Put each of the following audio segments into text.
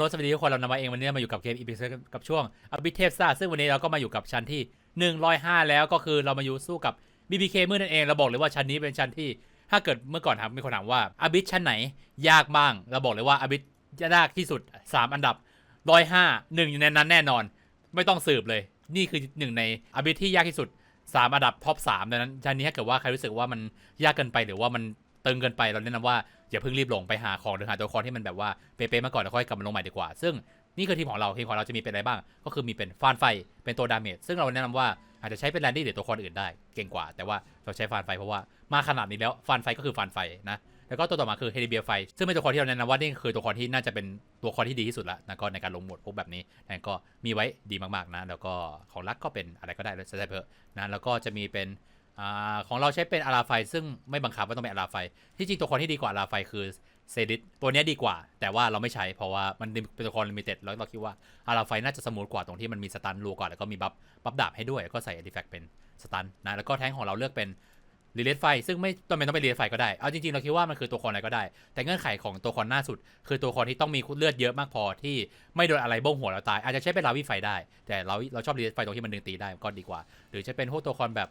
รถสวัสดีทุกคนเรานำมาเองวันนี้มาอยู่กับเกมอีพิเซกับช่วงอบิเทพซ่าซึ่งวันนี้เราก็มาอยู่กับชั้นที่ 105 แล้วก็คือเรามาอยู่สู้กับ BBK มือนั่นเองเราบอกเลยว่าชั้นนี้เป็นชั้นที่ ถ้าเกิดเมื่อก่อนถามมีคนถามว่าอบิชั้นไหนยากบ้าง เราบอกเลยว่าอบิยากที่สุด 3 อันดับ 105หนึ่งอยู่ในนั้นแน่นอน ไม่ต้องสืบเลย นี่คือหนึ่งในอบิทที่ยากที่สุด 3 อันดับท็อป3ดังนั้นชั้นนี้ถ้าเกิดว่าใครรู้สึกว่ามันยากเกินไปหรือว่ามัน ตึงเกินไปเราแนะนำว่าอย่าเพิ่งรีบลงไปหาของหรือหาตัวละครที่มันแบบว่าเป๊ะๆมาก่อนแล้วค่อยกลับมาลงใหม่ดีกว่า ซึ่งนี่คือทีมของเราทีมของเราจะมีเป็นอะไรบ้าง ก็คือมีเป็นฟานไฟเป็นตัวดาเมจซึ่งเราแนะนำว่าอาจจะใช้เป็นแรนดี้หรือตัวละครอื่นได้เก่งกว่า แต่ว่าเราใช้ฟานไฟเพราะว่ามาขนาดนี้แล้วฟานไฟก็คือฟานไฟนะแล้วก็ตัวต่อมาคือเฮลิเบียไฟซึ่งเป็นตัวละครที่เราแนะนำว่านี่คือตัวละครที่น่าจะเป็นตัวละครที่ดีที่สุดละนะก็ในการลงหมดพวกแบบนี้นั่นก็มีไว้ดีมากๆนะ แล้วก็ของรักก็เป็นอะไรก็ได้เลยใช้เพอนะแล้วก็จะมีเป็น อ่าของเราใช้เป็นอาราไฟซึ่งไม่บังคับว่าต้องเป็นอาราไฟที่จริงตัวละครที่ดีกว่าอาราไฟคือเซดิสตัวนี้ดีกว่า แต่ว่าเราไม่ใช้เพราะว่ามันเป็นตัวละครลิมิเต็ดแล้วเราคิดว่าอาราไฟน่าจะสมูทกว่าตรงที่มันมีสตันรัวกว่าแล้วก็มีบัฟบัฟดาบให้ด้วยแล้วก็ใส่อาร์ติแฟกต์เป็นสตันนะแล้วก็แท้งของเราเลือกเป็นรีเลทไฟซึ่งไม่ต้องเป็นต้องเป็นรีเลทไฟก็ได้ เอาจริงๆ เราคิดว่ามันคือตัวละครอะไรก็ได้ แต่เงื่อนไขของตัวละครหน้าสุด คือตัวละครที่ต้องมีเลือดเยอะมากพอที่ไม่โดนอะไรบ้งหัวเราตาย อาจจะใช้เป็นลาวิไฟได้ แต่เราเราชอบรีเลทไฟตรงที่มันดึงตีได้ก็ดีกว่า หรือจะเป็นพวกตัวครแบบ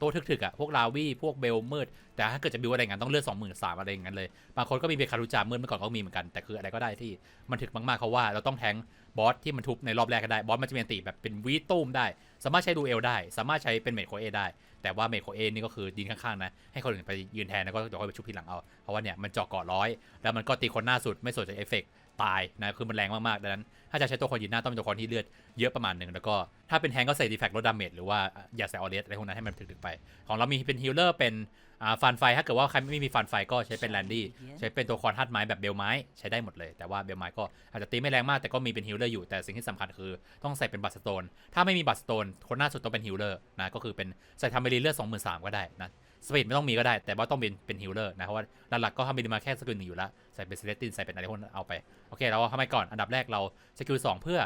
ตัวทึกๆอะพวกลาวีพวกเบลมืด แต่ถ้าเกิดจะบิวอะไรงั้นต้องเลือกสองหมื่นสามอะไรงั้นเลยบางคนก็มีเบคารุจามืดเมื่อก่อนก็มีเหมือนกันแต่คืออะไรก็ได้ที่มันถึกมากๆเพราว่าเราต้องแทงบอสที่มันทุบในรอบแรกก็ได้บอสมันจะมีติแบบเป็นวีตุ้มได้ สามารถใช้ดูเอลได้ สามารถใช้เป็นเมดโคเอได้ แต่ว่าเมดโคเอนี่ก็คือดินข้างๆนะให้คนอื่นไปยืนแทนแล้วก็เดี๋ยวค่อยไปชุบทีหลังเอาเพราะว่าเนี่ยมันเจาะเกาะร้อยแล้วมันก็ตีคนหน้าสุดไม่สนใจเอฟเฟกต์ ตายนะคือมันแรงมากๆดังนั้น ถ้าจะใช้ตัวคนยืนหน้าต้องเป็นตัวคนที่เลือดเยอะประมาณหนึ่งแล้วก็ถ้าเป็นแทงก็ใส่ดีแฟกต์ลดดาเมจหรือว่าอย่าใส่ออเรสอะไรพวกนั้นให้มันถึกๆไป ของเรามีเป็นฮิลเลอร์เป็นอ่าฟันไฟถ้าเกิดว่าใครไม่มีฟันไฟก็ใช้เป็นแลนดี้ใช้เป็นตัวคอนทัดไม้แบบเบลไม้ใช้ได้หมดเลย แต่ว่าเบลไม้ก็อาจจะตีไม่แรงมากแต่ก็มีเป็นฮิลเลอร์อยู่แต่สิ่งที่สำคัญคือต้องใส่เป็นบัตสโตนถ้าไม่มีบัตสโตนคนหน้าสุดต้องเป็นฮิลเลอร์นะก็คือเป็นใส่ทำเบรีเลือดสองหมื่นสามก็ได้นะ สปีดไม่ต้องมีก็ได้ แต่ว่าต้องเป็นเป็นฮิลเลอร์นะเพราะว่าหลักๆก็ทำเบรีมาแค่สกิลหนึ่งอยู่แล้วใส่เป็นเซเลตินใส่เป็นอะไรพวกนั้นเอาไป โอเค เราทำไมก่อนอันดับแรกเราสกิลสองเพื่อ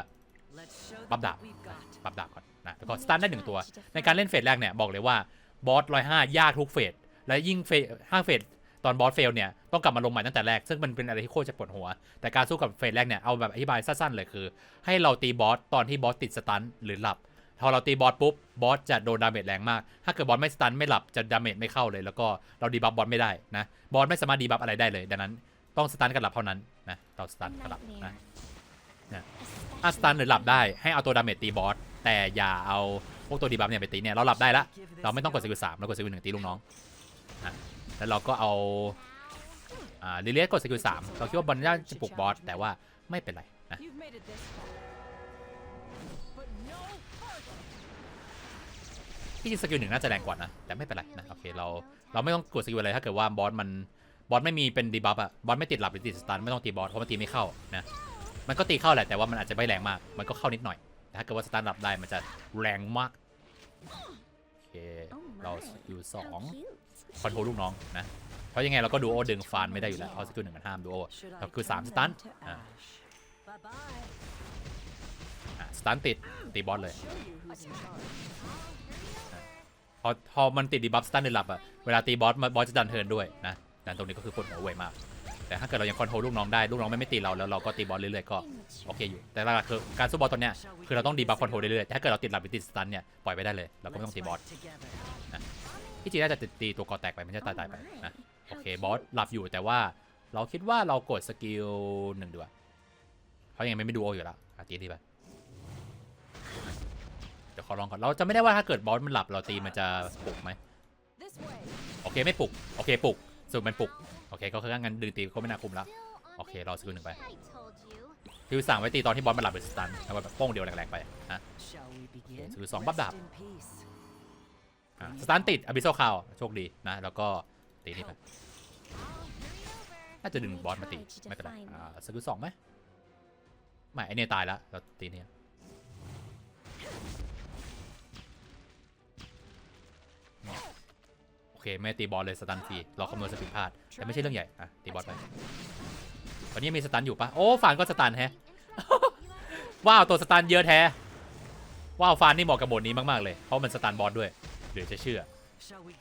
บับดับปรับดาบก่อนนะแล้วก็สตันได้หนึ่งตัว ในการเล่นเฟสแรกเนี่ยบอกเลยว่าบอสร้อยห้ายากทุกเฟสและยิ่งเฟสห้าเฟสตอนบอสเฟลเนี่ยต้องกลับมาลงใหม่ตั้งแต่แรก ซึ่งมันเป็นอะไรที่โคตรจะปวดหัว แต่การสู้กับเฟสแรกเนี่ยเอาแบบอธิบายสั้นๆเลยคือ ให้เราตีบอสตอนที่บอสติดสตันหรือหลับ พอเราตีบอสปุ๊บบอสจะโดนดาเมจแรงมาก ถ้าเกิดบอสไม่สตันไม่หลับจะดาเมจไม่เข้าเลย แล้วก็เราดีบัฟบอสไม่ได้นะบอสไม่สามารถดีบัฟอะไรได้เลยดังนั้น ต้องสตันกับหลับเท่านั้นนะเราสตันกับหลับนะถ้าสตันหรือหลับได้ให้เอาตัวดาเมจตีบอสแต่อย่าเอาพวกตัวดีบัฟเนี่ยไปตีเนี่ยเราหลับได้ละเราไม่ต้องกดสกิลสามเรากดสกิลหนึ่งตีลูกน้องนะแล้วเราก็เอาอ่าลิเลียสกดสกิลสามเราคิดว่าบอลน่าจะปลุกบอสแต่ว่าไม่เป็นไรนะ ที่จริงสกิลหนึ่งน่าจะแรงกว่านะ แต่ไม่เป็นไรนะโอเคเราเราไม่ต้องกดสกิลอะไรถ้าเกิดว่าบอสมันบอสไม่มีเป็นดีบัฟอะบอสไม่ติดหลับหรือติดสตันไม่ต้องตีบอสเพราะมันตีไม่เข้านะมันก็ตีเข้าแหละแต่ว่ามันอาจจะไม่แรงมาก มันก็เข้านิดหน่อยแต่ถ้าเกิดว่าสตาร์ทรับได้มันจะแรงมากโอเคเราสกิลสองคอนโทรลลูกน้องนะเพราะยังไงเราก็ดูโอดึงฟานไม่ได้อยู่แล้วเอาะสกิลหนึ่งมันห้ามดูโอเราคือสามสตันอะอะสตันติดตีบอสเลย พอพอมันติดดีบัฟสตันเดนหลับอะเวลาตีบอสบอสจะดันเทิร์นด้วยนะดันตรงนี้ก็คือปวดหัวเวยมาก แต่ถ้าเกิดเรายังคอนโทรลลูกน้องได้ลูกน้องไม่ไม่ตีเราแล้วเราก็ตีบอสเรื่อยๆก็โอเคอยู่ แต่หลักๆคือการสู้บอสตัวเนี้ยคือเราต้องดีบัฟคอนโทรลเรื่อยๆแต่ถ้าเกิดเราติดหลับหรือติดสตันเนี่ยปล่อยไปได้เลยเราก็ไม่ต้องตีบอสนะที่จริงน่าจะตีตัวกอแตกไปไม่ใช่ตายตายไปนะโอเคบอสหลับอยู่แต่ว่าเราคิดว่าเรากดสกิลหนึ่งดีกว่าเพราะยังไม่ไม่ดูโออยู่แล้วตีดีไป เดี๋ยวขอลองก่อน เราจะไม่ได้ว่าถ้าเกิดบอสมันหลับเราตีมันจะปลุกไหมโอเคไม่ปลุก โอเคปลุกสุดมันปลุก โอเคก็คืองั้นดึงตีก็ไม่น่าคุมแล้ว โอเคเราสกิลหนึ่งไปคือสั่งไว้ตีตอนที่บอสมันหลับหรือสตันเอาไว้แบบโป้งเดียวแรงๆไปนะสกิลสองบับดับสตันติดอบิโซคาวโชคดีนะ แล้วก็ตีนี่ไปน่าจะดึงบอสมาตีไม่เป็นไรอ่าสกิลสองไหมไม่ไอเนี่ยตายแล้วเราตีเนี่ย โอเค ไม่ตีบอลเลยสตันฟรีเราคำนวณสปิดพลาด แต่ไม่ใช่เรื่องใหญ่ อะ ตีบอลไปตอนนี้มีสตันอยู่ปะโอ้ฟานก็สตันแฮะว้าว ตัวสตันเยอะแท้ ว้าวฟานนี่เหมาะกับบทนี้มาก ๆ เลย เพราะมันสตันบอสด้วยเดี๋ยวจะเชื่อ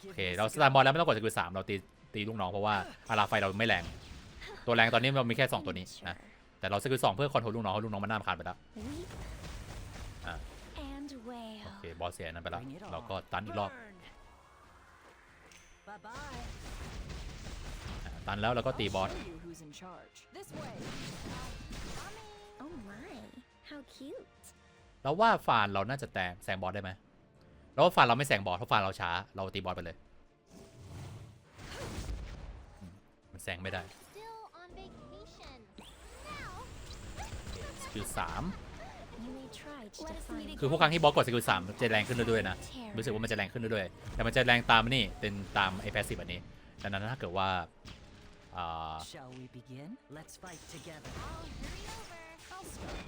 โอเค เราสตาร์บอลแล้วไม่ต้องกดสกิลสามเราตีตีลูกน้องเพราะว่าอาราไฟเราไม่แรง ตัวแรงตอนนี้เรามีแค่ 2 ตัวนี้นะ แต่เราสกิลสองเพื่อคอนโทรลลูกน้องเพราะลูกน้องมันหน้าผ่านไปแล้วโอเค บอสเสียนั้นไปแล้ว เราก็ตันอีกรอบ ตันแล้วเราก็ตีบอส Show you who's in charge. This way. Oh my, how cute. เราว่าฟานเราน่าจะแตงแซงบอสได้ไหมเราว่าฟานเราไม่แซงบอสเพราะฟานเราช้า เราตีบอสไปเลยอืมมันแซงไม่ได้ Still on vacation. Now, สกิลสาม คือพวกครั้งที่บอสกดสกิลสามจะแรงขึ้นเรื่อยๆนะ terror. รู้สึกว่ามันจะแรงขึ้นเรื่อยๆ แต่มันจะแรงตามนี่เป็นตามไอ้แพสซีฟอันนี้ ดังนั้นถ้าเกิดว่าอ่า Shall we begin? Let's fight together. I'll hurry over. I'll start.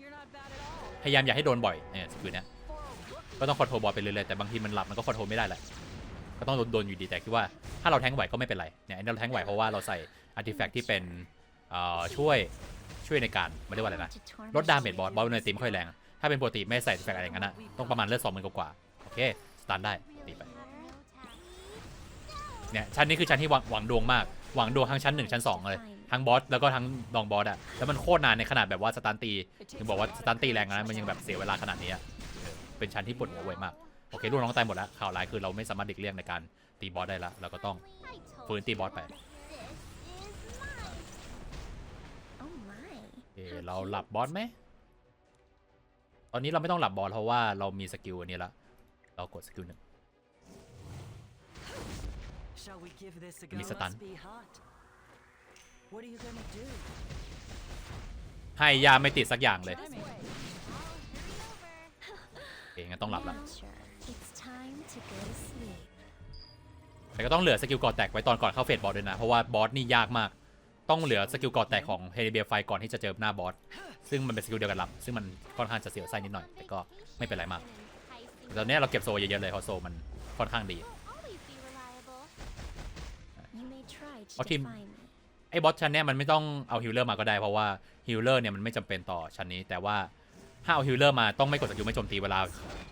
You're not bad at all. พยายามอย่าให้โดนบ่อยเนี่ยสกิลเนี้ย For a rookie. ก็ต้องคอนโทรลบอลไปเรื่อยๆ แต่บางทีมันหลับมันก็คอนโทรลไม่ได้แหละ ก็ต้องโดนโดนอยู่ดีแต่คิดว่าถ้าเราแทงไหวก็ไม่เป็นไร เนี่ยอันนี้เราแทงไหวเพราะว่าเราใส่อาร์ติแฟกต์ที่เป็นเอ่อช่วย ช่วยในการไม่ได้ว่าอะไรนะลดดาเมจบอสบอสในตีไม่ค่อยแรงถ้าเป็นปกติไม่ใส่อาร์ติแฟกอะไรอย่างนั้นนะต้องประมาณเลือดสองหมื่นกว่าโอเคสตาร์ได้ตีไปเนี่ยชั้นนี้คือชั้นที่หวังหวังดวงมากหวังดวงทั้งชั้นหนึ่งชั้นสองเลยทั้งบอสแล้วก็ทั้งดองบอสอะแล้วมันโคตรนานในขนาดแบบว่าสตันตีถึงบอกว่าสตันตีแรงนะมันยังแบบเสียเวลาขนาดนี้เป็นชั้นที่ปวดหัวเว้ยมากโอเคลูกน้องตายหมดแล้วข่าวร้ายคือเราไม่สามารถดิกเลี่ยงในการตีบอสได้ละเราก็ต้องฟื้นตีบอสไป my. โอเคเราหลับบอสไหม ตอนนี้เราไม่ต้องหลับบอสเพราะว่าเรามีสกิลอันนี้ละ เรากดสกิลหนึ่ง Shall we give this a go? Give me Satan. Let's be hot. What are you gonna do? ให้ยาไม่ติดสักอย่างเลย This way. I'll hurry over. โอเคงั้นต้องหลับละ Now, it's time to go to sleep. แต่ก็ต้องเหลือสกิลกอดแตกไว้ตอนก่อนเข้าเฟสบอสด้วยนะ เพราะว่าบอสนี่ยากมาก ต้องเหลือสกิลกอดแตกของเฮเดเบียไฟก่อนที่จะเจอหน้าบอส ซึ่งมันเป็นสกิลเดียวกันหลับ ซึ่งมันค่อนข้างจะเสียวไส้นิดหน่อย แต่ก็ไม่เป็นไรมาก Enticing แต่ตอนนี้เราเก็บโซเยอะๆเลยเพราะโซมันค่อนข้างดี Won't always be reliable. You may try to Oh, team. define me. ไอ้บอสชั้นเนี้ยมันไม่ต้องเอาฮิลเลอร์มาก็ได้เพราะว่าฮิลเลอร์เนี่ยมันไม่จำเป็นต่อชั้นนี้แต่ว่า ถ้าเอาฮิลเลอร์มาต้องไม่กดสกิลไม่โจมตีเวลา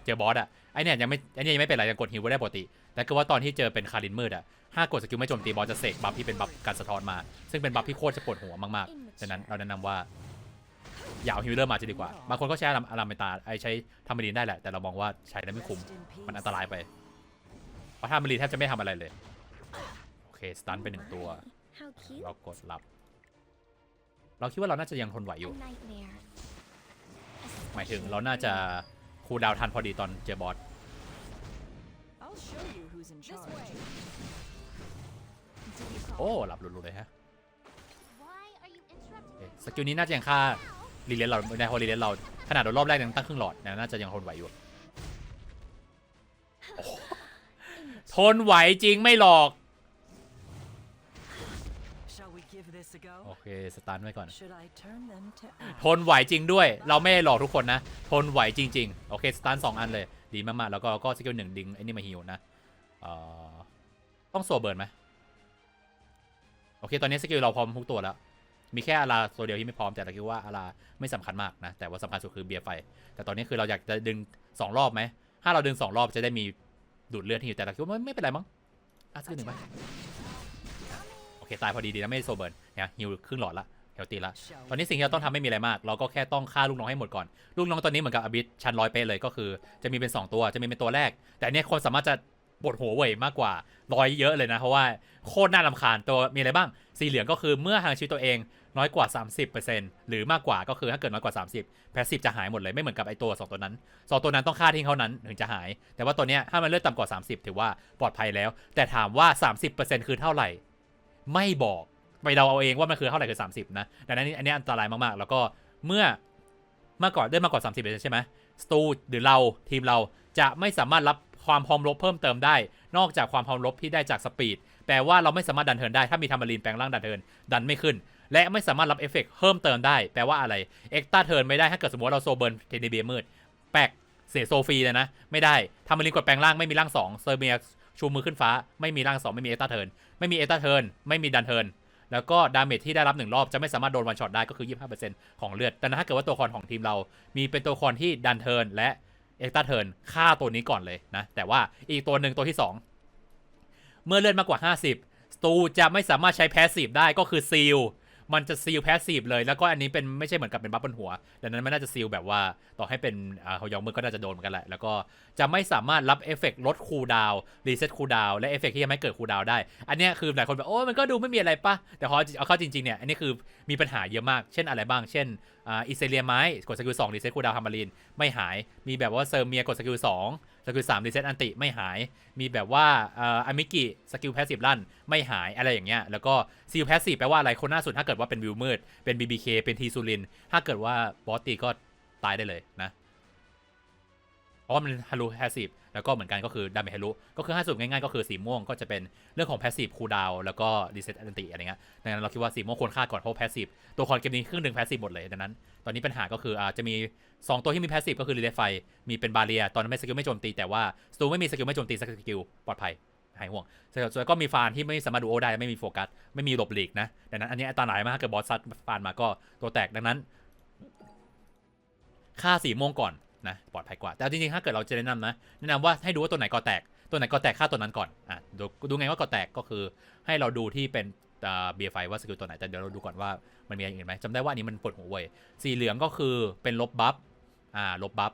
เจอบอสอะไอเนี่ยยังไม่ไอเนี่ยยังไม่เป็นไรยังกดฮิลไว้ได้ปกติ แต่คือว่าตอนที่เจอเป็นคารินมืดอะถ้ากดสกิลไม่โจมตีบอสจะเสกบัฟที่เป็นบัฟการสะท้อนมา ซึ่งเป็นบัฟที่โคตรจะปวดหัวมากๆฉะนั้นเราแนะนำว่าอย่าเอาฮิลเลอร์มาจะดีกว่า บางคนก็ใช้อารัมอารัมเมตาไอใช้ทามารีนได้แหละ แต่เรามองว่าใช้แล้วไม่คุ้ม มันอันตรายไป เพราะทามารีนแทบจะไม่ทำอะไรเลย โอเค สตันไปหนึ่งตัว เรากดรับ เราคิดว่าเราน่าจะยังทนไหวอยู่ หมายถึงเราน่าจะคูลดาวน์ทันพอดีตอนเจอบอส I'll show you who's in This charge. way. Did you call โอ้ หลับหลุดๆเลยฮะ Why are you โอ interrupting เค my สกิลนี้น่าจะยังค่ารีเลนเราไม่ได้เพราะรีเลนเราขนาดโดนรอบแรกยังตั้งครึ่งหลอดนะน่าจะยังทนไหวอยู่โอ้โหทนไหวจริงไม่หลอก โอ go? เค สตาร์ทไว้ก่อน Should I turn them to ทนไหวจริงด้วย เราไม่ได้หลอกทุกคนนะ ทนไหวจริง ๆ โอเค สตาร์ทสองอันเลย ดีมากๆ แล้วก็ก็สกิลหนึ่งดึงไอ้นี่มาฮิวนะเอ่อต้องโซเบิร์นไหมโอเค ตอนนี้สกิลเราพร้อมทุกตัวแล้ว มีแค่อาราตัวเดียวที่ไม่พร้อม แต่เราคิดว่าอาราไม่สำคัญมากนะ แต่ว่าสำคัญสุดคือเบียร์ไฟ แต่ตอนนี้คือเราอยากจะดึงสองรอบไหม ถ้าเราดึงสองรอบจะได้มีดูดเลือดที่อยู่แต่เราคิดว่าไม่ไม่เป็นไรมั้งอะสกิลหนึ่งไปโอ เคตายพอดีดีนะไม่ได้โซเบิร์นเนี่ยฮิวครึ่งหลอดละเฮลตีละ Shall ตอนนี้สิ่งที่เราต้องทำไม่มีอะไรมาก เราก็แค่ต้องฆ่าลูกน้องให้หมดก่อน ลูกน้องตอนนี้เหมือนกับอบิสชันร้อยเป๊ะเลยก็คือจะมีเป็น 2 ตัวจะมีเป็นตัวแรก แต่อันเนี้ยคนสามารถจะปวดหัวเว่ยมากกว่าร้อยเยอะเลยนะ เพราะว่าโคตรน่ารำคาญตัวมีอะไรบ้าง สีเหลืองก็คือเมื่อห่างชีวิตตัวเองน้อยกว่า 30%หรือมากกว่าก็คือถ้าเกิดน้อยกว่า 30 แพสซีฟจะหายหมดเลยไม่เหมือนกับไอตัวสองตัวนั้นสองตัวนั้นต้องฆ่าทิ้งเท่านั้นถึงจะหาย แต่ว่าตัวเนี้ยถ้ามันเลือดต่ำกว่า 30 ถือว่าปลอดภัยแล้ว แต่ถามว่า 30%คือเท่าไหร่ ไม่บอกไปเดาเอาเองว่ามันคือเท่าไหร่คือ 30 นะดังนั้นอันนี้อันตรายมากๆ แล้วก็เมื่อเมื่อก่อนได้มากกว่า 30เลยใช่ไหมสตูหรือเราทีมเราจะไม่สามารถรับความพร้อมรบเพิ่มเติมได้ นอกจากความพร้อมรบที่ได้จากสปีดแปลว่าเราไม่สามารถดันเทินได้ถ้ามีทามารีนแปลงร่างดันเทินดันไม่ขึ้น และไม่สามารถรับเอฟเฟกต์เพิ่มเติมได้ แปลว่าอะไรเอ็กต a าเทินไม่ได้ถ้าเกิดสมมติว่าเราโซเบิร์นเทนเบียมืดแปลกเสียโซฟีเลยนะ ไม่ได้ทามารีนกดแปลงร่างไม่มีร่างสองเซอร์เมีย ชูมือขึ้นฟ้าไม่มีร่างสองไม่มีเอต a าเทิร์นไม่มีเอต a าเทิร์นไม่มีดันเทิร์นแล้วก็ดาเมจที่ได้รับหนึ่งรอบจะไม่สามารถโดนวันช็อตได้ก็คือ 25%ของเลือด แต่ถ้าเกิดว่าตัวละครของทีมเรา มีเป็นตัวละครที่ดันเทิร์นและเอ็กต a าเทิร์นฆ่าตัวนี้ก่อนเลยนะ แต่ว่าอีกตัวหนึ่งตัวที่ 2 เมื่อเลือดมากกว่า 50 สตูจะไม่สามารถใช้แพสซีฟได้ก็คือซีล มันจะซีลแพสซีฟเลย แล้วก็อันนี้เป็นไม่ใช่เหมือนกับเป็นบัฟบนหัว ดังนั้นมันน่าจะซีลแบบว่าต่อให้เป็นเขายองมือก็น่าจะโดนเหมือนกันแหละ แล้วก็จะไม่สามารถรับเอฟเฟกต์ลดคูลดาวรีเซ็ตคูลดาวและเอฟเฟกต์ที่ยังไม่เกิดคูลดาวได้ อันนี้คือหลายคนแบบโอ้มันก็ดูไม่มีอะไรปะแต่พอเอาเข้าจริงๆเนี่ยอันนี้คือมีปัญหาเยอะมาก เช่นอะไรบ้าง เช่นออิเซเลียไม้กดสกิลสองรีเซ็ตคูลดาวฮามารีนไม่หาย มีแบบว่าเซอร์เมียกดสกิลสอง สกิลสามรีเซ็ตอันติไม่หาย มีแบบว่าอามิกิสกิลแพสซีฟลั่นไม่หายอะไรอย่างเงี้ย แล้วก็สกิลแพสซีฟแปลว่าอะไรคนหน้าสุดถ้าเกิดว่าเป็นวิวมืด เป็น BBK เป็นทีซูลิน ถ้าเกิดว่าบอสตีก็ตายได้เลยนะ เพราะว่ามันฮารุแพสซีฟแล้วก็เหมือนกันก็คือดาเมจฮารุก็คือห้าสุดง่ายๆก็คือสีม่วงก็จะเป็นเรื่องของแพสซีฟคูลดาวแล้วก็รีเซ็ตอันติอะไรเงี้ยดังนั้นเราคิดว่าสีม่วงควรฆ่าก่อนเพราะแพสซีฟตัวคอนเกมนี้ครึ่งหนึ่งแพสซีฟหมดเลยดังนั้น ตอนนี้ปัญหาก็คืออาจะมี 2 ตัวที่มีแพสซีฟก็คือรีเลฟไฟมีเป็นบาเรียตอนนั้นไม่สกิลไม่โจมตีแต่ว่าสตูไม่มีสกิลไม่โจมตีสกิลปลอดภัยหายห่วงส่วนก็มีฟานที่ไม่สามารถดูโอได้ไม่มีโฟกัสไม่มีหลบหลีกนะดังนั้นอันนี้อันตรายมากเกิดบอสซัดฟานมาก็ตัวแตกดังนั้นฆ่าสีม่วงก่อน นะปลอดภัยกว่า แต่จริงๆถ้าเกิดเราจะแนะนำนะแนะนำว่าให้ดูว่าตัวไหนก่อแตก ตัวไหนก่อแตกฆ่าตัวนั้นก่อนอะดูดูไงว่าก่อแตกก็คือให้เราดูที่เป็นเบียร์ไฟว่าสกิลตัวไหนแต่เดี๋ยวเราดูก่อนว่ามันมีอย่างอื่นไหมจำได้ว่าอันนี้มันปวดหัวเว้ยสีเหลืองก็คือเป็นลบบัฟอ่าลบบัฟ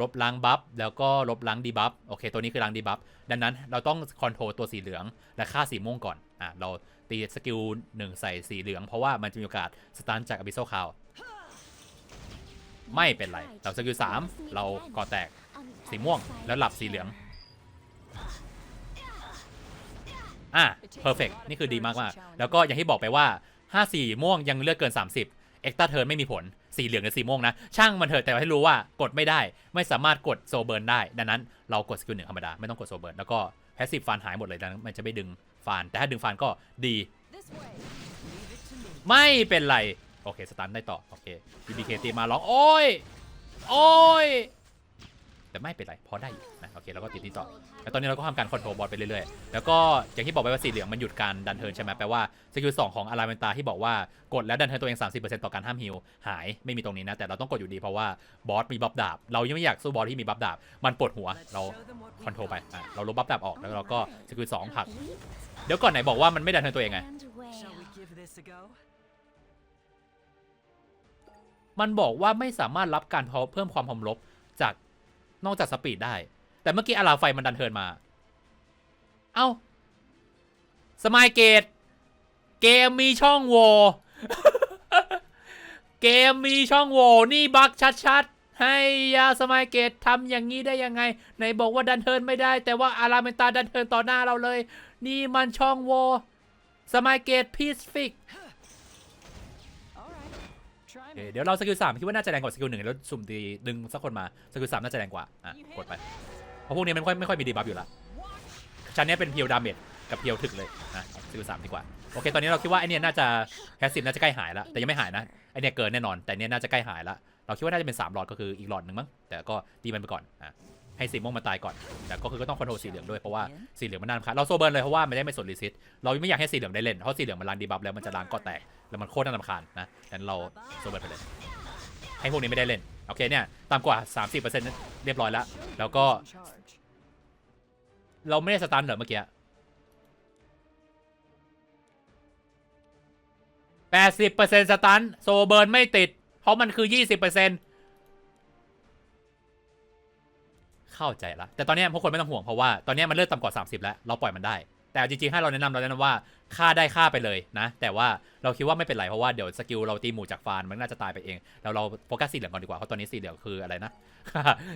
ลบล้างบัฟแล้วก็ลบล้างดีบัฟโอเค ตัวนี้คือล้างดีบัฟดังนั้นเราต้องคอนโทรลตัวสีเหลืองและฆ่าสีม่วงก่อนอ่าเราตีสกิลหนึ่งใส่สีเหลืองเพราะว่ามันจะมีโอกาสสตันจากอบิโซคาว ไม่เป็นไร เราสกิลสามเราก่อแตกสีม่วงแล้วหลับสีเหลือง อะ perfect นี่คือดีมากมากแล้วก็อย่างที่บอกไปว่า 5 สีม่วงยังเลือกเกิน 30 เอ็กตาเทิร์นไม่มีผล สีเหลืองหรือสีม่วงนะ ช่างมันเถอะแต่ให้รู้ว่ากดไม่ได้ ไม่สามารถกดโซเบิร์นได้ ดังนั้นเรากดสกิลหนึ่งธรรมดา ไม่ต้องกดโซเบิร์นแล้วก็แพสซีฟฟันหายหมดเลยดังนั้นมันจะไม่ดึงฟันแต่ถ้าดึงฟันก็ดี ไม่เป็นไร โอเค สตันได้ต่อ โอเค BBK ตีมาร้อง โอ้ย โอ้ย แต่ไม่เป็นไร พอได้อยู่นะ โอเค แล้วก็ตีที่ต่อ แล้วตอนนี้เราก็ทำการคอนโทรลบอลไปเรื่อยๆ แล้วก็อย่างที่บอกไปว่าสีเหลืองมันหยุดการดันเทิร์นใช่ไหมแปลว่าสกิลสองของอาราเมนตาที่บอกว่ากดแล้วดันเทิร์นตัวเอง 30%ต่อการห้ามฮิลหาย ไม่มีตรงนี้นะ แต่เราต้องกดอยู่ดีเพราะว่าบอสมีบัฟดาบ เรายังไม่อยากสู้บอสที่มีบัฟดาบ มันปวดหัว เราคอนโทรลไปอะเราลบบัฟดาบออก แล้วเราก็สกิลสองผลัก เดี๋ยวก่อนไหนบอกว่ามันไม่ดันเทิร์นตัวเองไง มันบอกว่าไม่สามารถรับการเพิ่มความความลบจากนอกจากสปีดได้ แต่เมื่อกี้อาราไฟมันดันเทินมา เอ้า สมายเกต เกมมีช่องโหว่เกมมีช่องโหว่นี่บักชัดๆ ให้ยาสมายเกตทำอย่างนี้ได้ยังไงไหนบอกว่าดันเทินไม่ได้ แต่ว่าอาราเมนตาดันเทินต่อหน้าเราเลย นี่มันช่องโหว่สมายเกตพีซฟิก เค me. เดี๋ยวเราสกิลสามคิดว่าน่าจะแรงกว่าสกิลหนึ่งแล้วสุ่มตีดึงสักคนมาสกิลสามน่าจะแรงกว่าอะกดไปเพราะพวกนี้มันไม่ค่อยไม่ค่อยมีดีบัฟอยู่ละชั้นเนี้ยเป็นเพียวดาเมจกับเพียวถึกเลยนะสกิลสามดีกว่าโอเคตอนนี้เราคิดว่าไอเนี้ยน่าจะแพสซีฟน่าจะใกล้หายแล้วแต่ยังไม่หายนะไอเนี้ยเกินแน่นอน แต่เนี้ยน่าจะใกล้หายแล้วเราคิดว่าน่าจะเป็นสามหลอดก็คืออีกหลอดหนึ่งมั้งแต่ก็ตีมันไปก่อนอะให้สีม่วงมาตายก่อน แต่ก็คือก็ต้องคอนโทรลสีเหลืองด้วยเพราะว่าสีเหลืองมันนานค่ะเราโซเบิร์นเลยเพราะว่ามันได้ไม่สนรีซิตเราไม่อยากให้สีเหลืองได้เล่นเพราะสีเหลืองมันล้างดีบัฟแล้วมันจะล้างก่อแตก แล้วมันโคตรน่ารำคาญนะดังนั้นเราโซเบิร์นไปเลย ให้พวกนี้ไม่ได้เล่น โอเคเนี่ยต่ำกว่า 30%เรียบร้อยแล้ว แล้วก็ เราไม่ได้สตันเหรอเมื่อกี้80%สตันโซเบิร์นไม่ติด เพราะมันคือ20%เข้าใจละแต่ตอนนี้พวกคนไม่ต้องห่วงเพราะว่าตอนนี้มันเริ่มต่ำกว่า30แล้ว เราปล่อยมันได้ แต่จริงๆ ให้เราแนะนำเราแนะนำว่าฆ่าได้ฆ่าไปเลยนะ แต่ว่าเราคิดว่าไม่เป็นไรเพราะว่าเดี๋ยวสกิลเราตีหมู่จากฟานมันน่าจะตายไปเองแล้วเราโฟกัสสีเหลืองก่อนดีกว่าเพราะตอนนี้สีเหลืองคืออะไรนะ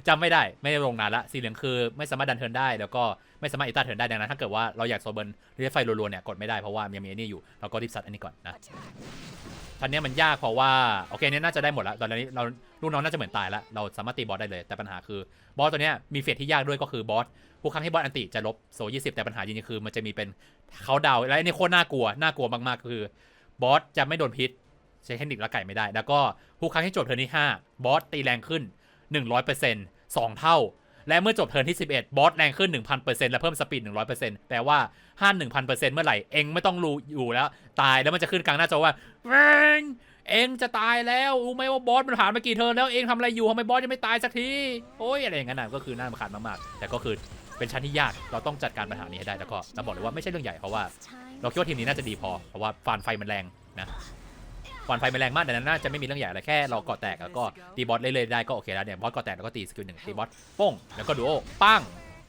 จำไม่ได้ไม่ได้ลงนานละสีเหลืองคือไม่สามารถดันเทิร์นได้ แล้วก็ไม่สามารถอิตาเทิร์นได้ดังนั้นถ้าเกิดว่าเราอยากโซเบิร์นหรือไฟรัวๆเนี่ยกดไม่ได้เพราะว่ายังมีอันนี้อยู่เราก็รีบซัดอันนี้ก่อนนะ ทันนี้มันยากเพราะว่าโอเคเนี่ยน่าจะได้หมดแล้วตอนนี้เราลูกน้องน่าจะเหมือนตายแล้วเราสามารถตีบอสได้เลย แต่ปัญหาคือบอสตัวเนี้ยมีเฟสที่ยากด้วยก็คือบอสทุกครั้งที่บอสอันติจะลบโซ20แต่ปัญหาจริงๆคือ มันจะมีเป็นเขาดาวและอันนี้โคตรน่ากลัวน่ากลัวมากๆก็คือบอสจะไม่โดนพิษใช้เทคนิคละไก่ไม่ได้ แล้วก็ทุกครั้งที่จบเทิร์นที่5บอสตีแรงขึ้น 100% 2 เท่า และเมื่อจบเทิร์นที่ 11 บอสแรงขึ้น 1,000%และเพิ่มสปีด 100%แปลว่าห้า1,000%เมื่อไหร่ เองไม่ต้องรู้อยู่แล้ว ตายแล้วมันจะขึ้นกลางหน้าจอว่าแรงเองจะตายแล้วรู้ไหมว่าบอสมันผ่านมากี่เทิร์นแล้วเองทำอะไรอยู่ทำไมบอสยังไม่ตายสักทีโอ้ยอะไรอย่างนั้นนะก็คือน่ารำคาญมากๆแต่ก็คือเป็นชั้นที่ยากเราต้องจัดการปัญหานี้ให้ได้แล้วก็เราบอกเลยว่าไม่ใช่เรื่องใหญ่เพราะว่า เราคิดว่าทีมนี้น่าจะดีพอเพราะว่าฟานไฟมันแรงนะ ฟันไฟม่แรงมากแต่นั้นน่าจะไม่มีเรื่องใหญ่อะไรแค่เราเกาะแตกแล้วก็ตีบอสเรื่อยๆได้ก็โอเคแล้วเนี่ยบอสเกาะแตกแล้วก็ตีสกิลหนึ่งตีบอสป้งแล้วก็ดูโอปั้ง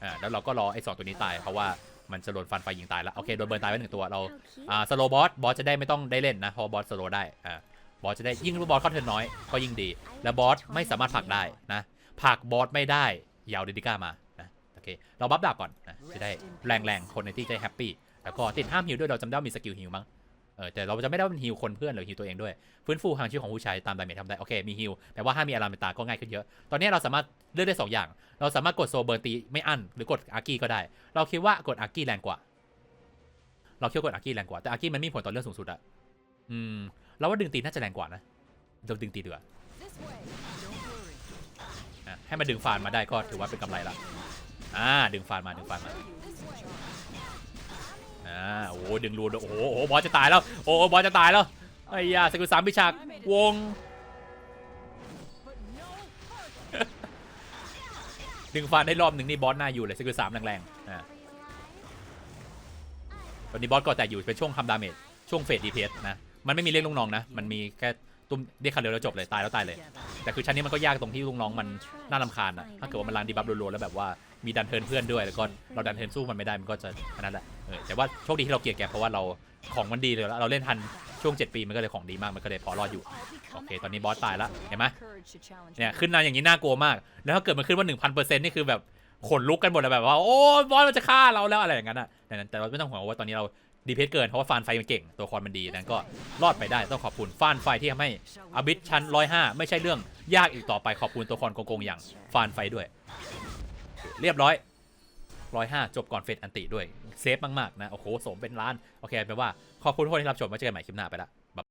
อ่าแล้วเราก็รอไอ้สองตัวนี้ตายเพราะว่ามันจะโดนฟันไฟยิงตายแล้วโอเคโดนเบิร์นตายไปหนึ่งตัวเราอ่าสโลบอสบอสจะได้ไม่ต้องได้เล่นนะเพราะบอสสโลได้อ่าบอสจะได้ยิ่งบอสเข้าเทิร์นน้อยก็ยิ่งดี แล้วบอสไม่สามารถผลักได้นะผลักบอสไม่ได้ยาวเดดิก้ามานะโอเคเราบัฟดาบก่อนนะจะได้แรงๆคนในที่จะแฮปปี้แล้วก็ติดห้ามฮิวด้วยเราจำได้มีสกิลฮิวมั้ง ออแต่เราจะไม่ได้ว่าเป็นฮิวคนเพื่อนหรือฮิวตัวเองด้วยฟื้นฟูทางชีวิตของผู้ชายตามดาเมจทำได้โอเคมีฮิวแต่ว่าถ้ามีอาราเมตาก็ง่ายขึ้นเยอะ ตอนนี้เราสามารถเลือกได้สองอย่าง เราสามารถกดโซเบิร์นตีไม่อั้นหรือกดอาร์กี้ก็ได้ เราคิดว่ากดอาร์กี้แรงกว่า เราคิดว่ากดอาร์กี้แรงกว่าแต่อาร์กี้มันมีผลต่อเรื่องสูงสุดอะอืมเราว่าดึงตีน่าจะแรงกว่านะเราดึงตีเดีกว่า This way. Don't worry. อะให้มันดึงฟานมาได้ก็ถือว่าเป็นกำไรละอ่าดึงฟานมาดึงฟานมา ดึงรูดโอ้โหโอ้โหบอสจะตายแล้วโอ้โหบอสจะตายแล้วไอ้ยาสกิลสามพิชากวง ดึงฟานได้รอบหนึ่งนี่บอสหน้าอยู่เลยสกิลสามแรงๆอ่าตอนนี้บอสก็แต่อยู่เป็นช่วงทำดาเมจช่วงเฟสดีเพสนะมันไม่มีเรื่องลูกน้องนะมันมีแค่ตุ้มเรียกคันเดียวแล้วจบเลยตายแล้วตายเลย แต่คือชั้นนี้มันก็ยากตรงที่ลูกน้องมันน่ารำคาญอะถ้าเกิดว่ามันรันดีบัฟรัวๆแล้วแบบว่า มีดันเทินเพื่อนด้วยแล้วก็เราดันเทินสู้มันไม่ได้มันก็จะอันนั้นแหละเออแต่ว่าโชคดีที่เราเกลียดแกเพราะว่าเราของมันดีเลยเราเล่นทันช่วง 7 ปีมันก็เลยของดีมากมันก็เลยพอรอดอยู่โอเคตอนนี้บอสตายแล้วเห็นไหมเนี่ยขึ้นมาอย่างนี้น่ากลัวมาก แล้วถ้าเกิดมันขึ้นว่า1,000%นี่คือแบบขนลุกกันหมดเลยแบบว่าโอ้บอสมันจะฆ่าเราแล้วอะไรอย่างนั้นอะแต่นั้นแต่เราไม่ต้องห่วงว่าตอนนี้เราดีเพสเกินเพราะว่าฟานไฟมันเก่งตัวคอนมันดีนั้นก็รอดไปได้ต้องขอบคุณฟานไฟที่ทำให้อบิทชั้น105 ไม่ใช่เรื่องยากอีกต่อไปขอบคุณตัวคอนโกงๆอย่างฟานไฟด้วย เรียบร้อยร้อยห้าจบก่อนเฟสอันติด้วย เซฟมาก ๆ นะ โอ้โห สมเป็นล้าน โอเคแปลว่า ขอบคุณทุกคนที่รับชมไว้เจอกันใหม่คลิปหน้าไปละ